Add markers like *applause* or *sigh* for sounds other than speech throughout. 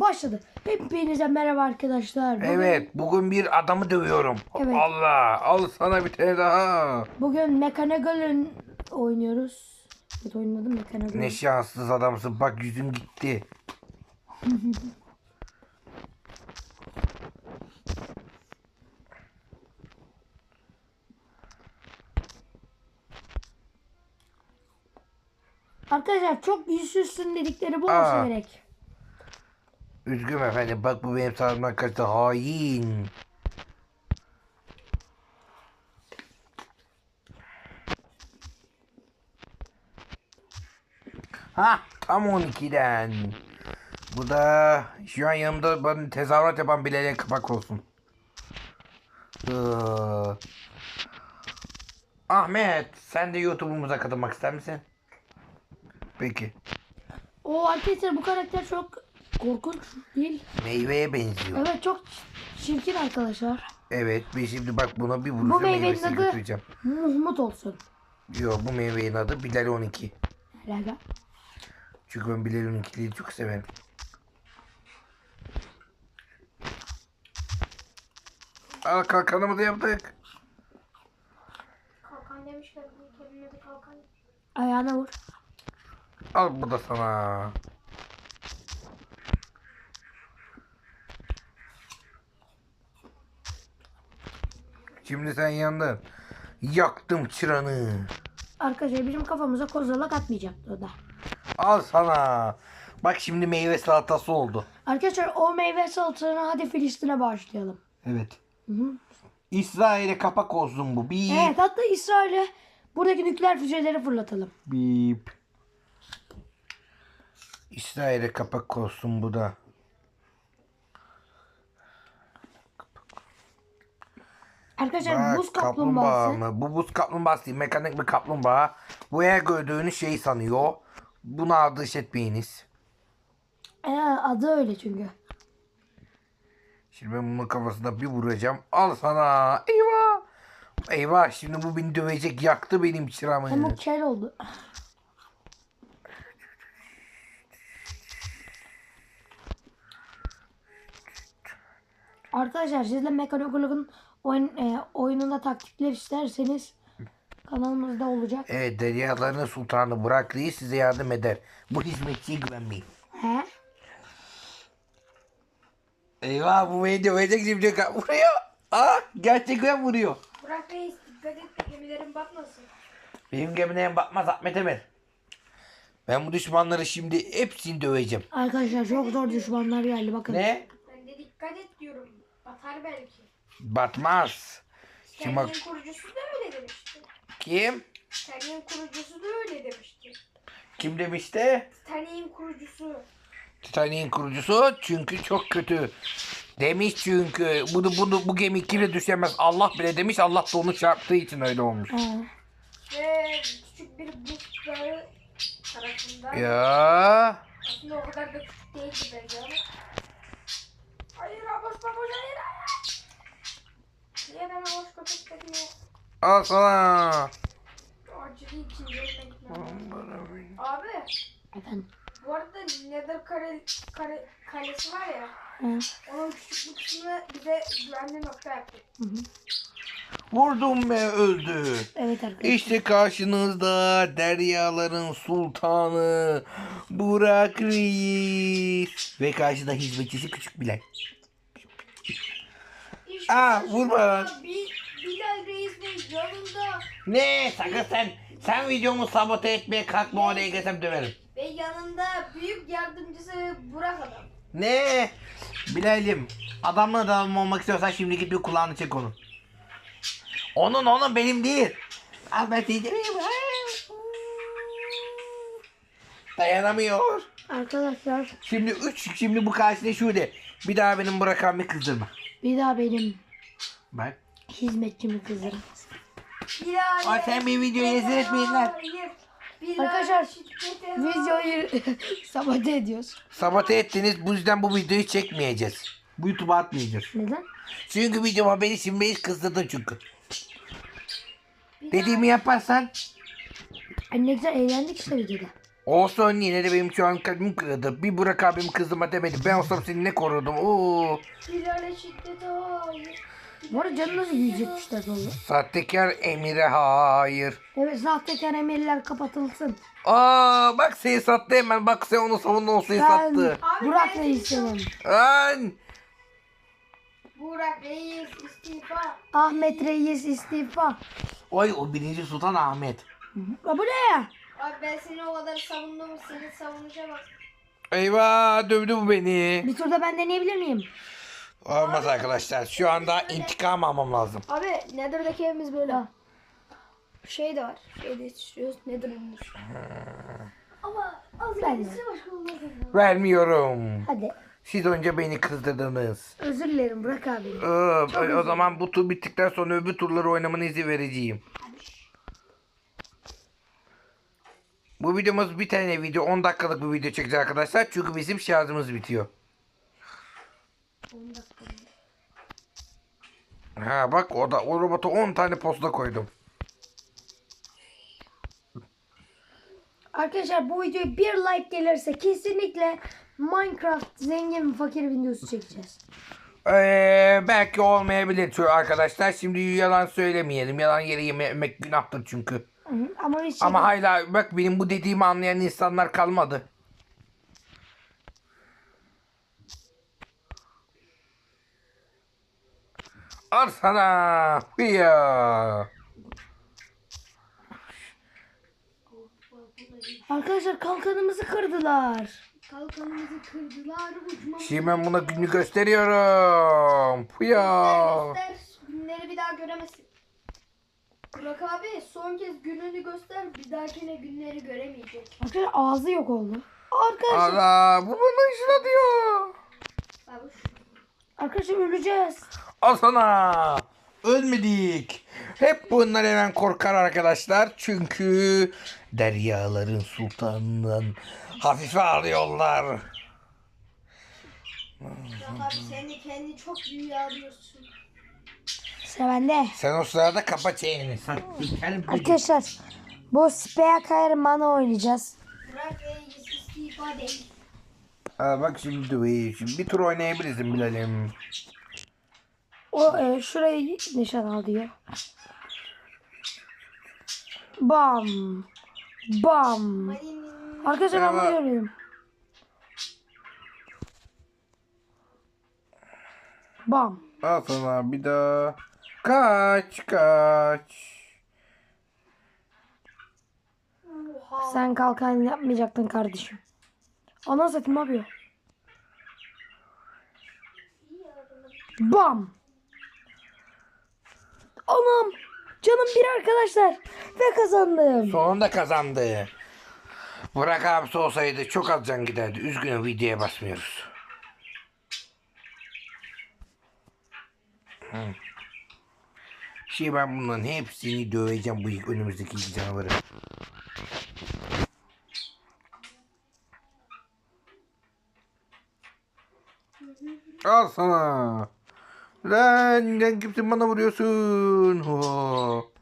başladı. Hepinize merhaba arkadaşlar. Bugün, Evet bugün bir adamı dövüyorum. Evet. Allah al sana bir tane daha. Bugün Mechanigal'ın oynuyoruz. Evet oyunun adı Mechanigal. Ne şanssız adamsın bak yüzün gitti. Arkadaşlar çok yüzsüzsün dedikleri bu Aa. olsa gerek. Üzgünüm efendim bak bu benim sağımdan kaçtı hain. Ha tam 12'den. Bu da şu an yanımda bana tezahürat yapan Bilal'e kapak olsun. Iıı. Ahmet sen de YouTube'umuza katılmak ister misin? Peki. O arkadaşlar bu karakter çok korkunç değil. Meyveye benziyor. Evet çok çirkin arkadaşlar. Evet ben şimdi bak buna bir Bu vuruşa meyvenin meyvesini adı götüreceğim. Muhmut olsun. Yok bu meyvenin adı Bilal 12. Herhalde. Çünkü ben Bilal 12'liyi çok severim. Al kalkanımızı yaptık. Kalkan demişler. Kelime de kalkan. Ayağına vur. Al bu da sana. Şimdi sen yandın. Yaktım çıranı. Arkadaşlar bizim kafamıza kozalak atmayacaktı o da. Al sana. Bak şimdi meyve salatası oldu. Arkadaşlar o meyve salatasını hadi Filistin'e başlayalım. Evet. Hı hı. İsrail'e kapak olsun bu. Bip. Evet hatta İsrail'e buradaki nükleer füzeleri fırlatalım. Bip. İsrail'e kapak olsun bu da. Arkadaşlar Bak, buz kaplumbağası. mı? Bu buz kaplumbağası değil. Mekanik bir kaplumbağa. Bu her gördüğünüz şey sanıyor. Buna ateş etmeyiniz. Ee, adı öyle çünkü. Şimdi ben bunun kafasına bir vuracağım. Al sana. Eyvah. Eyvah şimdi bu beni dövecek. Yaktı benim çıramı. Hem o kel oldu. Arkadaşlar siz de Mekanokuluk'un oyun, e, oyununda taktikler isterseniz kanalımızda olacak. Evet deryaların sultanı Burak Reis size yardım eder. Bu hizmetçiye güvenmeyin. He? Eyvah bu beni dövecek şimdi. Vuruyor. Aa gerçekten vuruyor. Burak Reis dikkat et de gemilerin batmasın. Benim gemine batmaz Ahmet Emir. Ben bu düşmanları şimdi hepsini döveceğim. Arkadaşlar çok zor düşmanlar geldi bakın. Ne? Ben de dikkat et diyorum. Batar belki. Batmaz. Şimdi bak Sterling kurucusu da öyle demişti. kim? Sterling kurucusu da öyle demişti. Kim demişti? Sterling kurucusu. Titanic'in kurucusu çünkü çok kötü. Demiş çünkü bunu bunu bu gemi kimse düşemez. Allah bile demiş. Allah da onu çarptığı için öyle olmuş. Ve küçük bir buz dağı tarafından. Ya Aslında o kadar da küçük değildi bence ama. Hayır Amos baboş hayır hayır. Niye ben Amos köpek dedim ya? Al sana. Abi efendim. bu arada Nether kare, kare, kalesi var ya. He. Onun küçük bir kısmını bize güvenli nokta yaptı. Vurdum ve öldü. Evet arkadaşlar. İşte karşınızda deryaların sultanı Burak Reis. Ve karşıda hizmetçisi Küçük Bilal. Aa, vurma lan. Bil, Bilal Reis Bey yanında Ne sakın sen sen videomu sabote etmeye kalkma oraya gelsem döverim. ve yanında büyük yardımcısı Burak adam. Ne? Bilal'im adamla adam olmak istiyorsan şimdi git bir kulağını çek onun. Onun onun benim değil. Al ben seni. *laughs* Dayanamıyor. Arkadaşlar Şimdi üç şimdi bu karşıda şöyle. Bir daha benim bırakan bir kızdırma. bir daha benim Bak. Hizmetçimi kızdırın. Sen bir videoyu ezir etmeyin lan. Arkadaşlar, Videoyu *laughs* sabote ediyoruz. Sabote ettiniz bu yüzden bu videoyu çekmeyeceğiz. Bu YouTube'a atmayacağız. Neden? Çünkü videoma beni şimdi beni kızdırdın çünkü. Dediğimi yaparsan Ay ne güzel eğlendik işte videoda. Olsun yine de benim şu an kalbim kırıldı. Bir Burak abim kızıma demedi. Ben olsam seni ne korurdum. Oo. Bilal'e şiddet hayır. Bu arada canı nasıl yiyecekmişler sonra? Sahtekar Emir'e hayır. Evet sahtekar emirler kapatılsın. Aa bak seni sattı hemen. Bak sen onu savundun o seni Ben sattı. Burak ben Reis'im. Lan. Burak Reis istifa. Ahmet Reis istifa. Oy o birinci Sultan Ahmet. Ya bu ne ya? Abi ben seni o kadar savundum. Seni savunuşa bak. Eyvah dövdü bu beni. Bir turda ben deneyebilir miyim? Olmaz arkadaşlar. Şu anda intikam almam lazım. Abi Nether'daki evimiz böyle. Şey de var. Şey de yetiştiriyoruz. Nether'ın Ama az gelirse başka olmaz. Vermiyorum. Hadi. Siz önce beni kızdırdınız. Özür dilerim Burak abi. Ee, o zaman bu tur bittikten sonra öbür turları oynamana izin vereceğim. Bu videomuz bir tane video 10 dakikalık bir video çekeceğiz arkadaşlar. Çünkü bizim şarjımız bitiyor. Ha bak o da o robota 10 tane posta koydum. Arkadaşlar bu videoya bir like gelirse kesinlikle Minecraft zengin ve fakir videosu çekeceğiz. Ee, belki olmayabilir arkadaşlar. Şimdi yalan söylemeyelim. Yalan yere yemek günahtır çünkü. Hı hı, Ama hiç Ama hala bak benim bu dediğimi anlayan insanlar kalmadı. Al sana. Ya. Arkadaşlar kalkanımızı kırdılar. Kalkanımızı kırdılar. Uçmamızı Şimdi ben buna günü gösteriyorum. Ya. göster. Günleri bir daha göremezsin. Burak abi son kez gününü göster. Bir dahakine günleri göremeyecek. Arkadaşlar ağzı yok oldu. Arkadaşlar, Allah bu bana işine diyor. Babuş. Arkadaşlar öleceğiz. Al sana. Ölmedik. Hep bunlar hemen korkar arkadaşlar. Çünkü deryaların sultanından hafife alıyorlar. Abi sen de kendini çok büyüğe alıyorsun. Sıra bende. Sen o sırada kapa. Sen Arkadaşlar bu Spea Kahraman'ı oynayacağız. Reis istifa değil. Aa, bak şimdi. Şimdi bir tur oynayabiliriz Bilal'im. O e, şurayı nişan al diyor. Bam. Bam. Arkadaşlar ben bunu görüyorum. Bam. Al sana bir daha. Kaç kaç. Sen kalkan yapmayacaktın kardeşim. Ana satayım ne? Bam. Anam. Canım bir arkadaşlar. Ve kazandım. Sonunda kazandı. Burak abisi olsaydı çok az can giderdi. Üzgünüm videoya basmıyoruz. Şimdi ben bunların hepsini döveceğim bu önümüzdeki canavarı. Al sana. Lan sen kimsin bana vuruyorsun? Ho.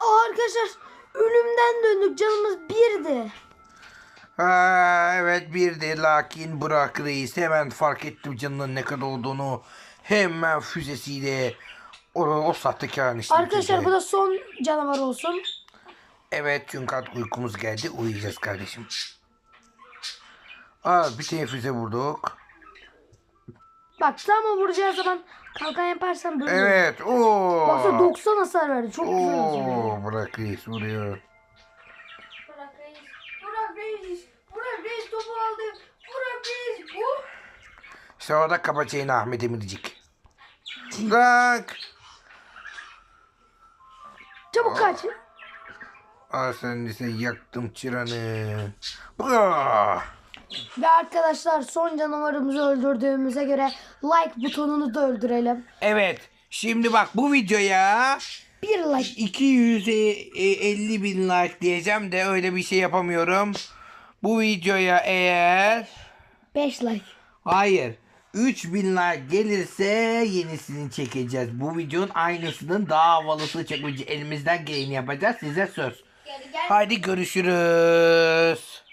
Aa, arkadaşlar ölümden döndük. Canımız birdi. Ha, evet bir de lakin Burak Reis hemen fark ettim canının ne kadar olduğunu. Hemen füzesiyle o, o sahtekarın işte. Arkadaşlar bu da son canavar olsun. Evet çünkü artık uykumuz geldi. Uyuyacağız kardeşim. Aa, bir tane füze vurduk. Bak o vuracağı zaman kalkan yaparsan böyle. Evet. Oo. Baksana 90 hasar verdi. Çok güzel hasar verdi. Oo, Burak Reis vuruyor. Burak Reis. Burak Reis. Burak Reis topu aldı. Burak Reis. Bu. İşte orada kapa çeyini Ahmet Emircik. Bırak. Çabuk kaç. Aa sen de sen yaktım çıranı. Bırak. Ve arkadaşlar son canavarımızı öldürdüğümüze göre like butonunu da öldürelim. Evet. Şimdi bak bu videoya Bir like. 250 bin like diyeceğim de öyle bir şey yapamıyorum. Bu videoya eğer 5 like. hayır 3000 like gelirse yenisini çekeceğiz. Bu videonun aynısının daha havalısını çekmeyeceğiz. Elimizden geleni yapacağız. Size söz. Haydi görüşürüz.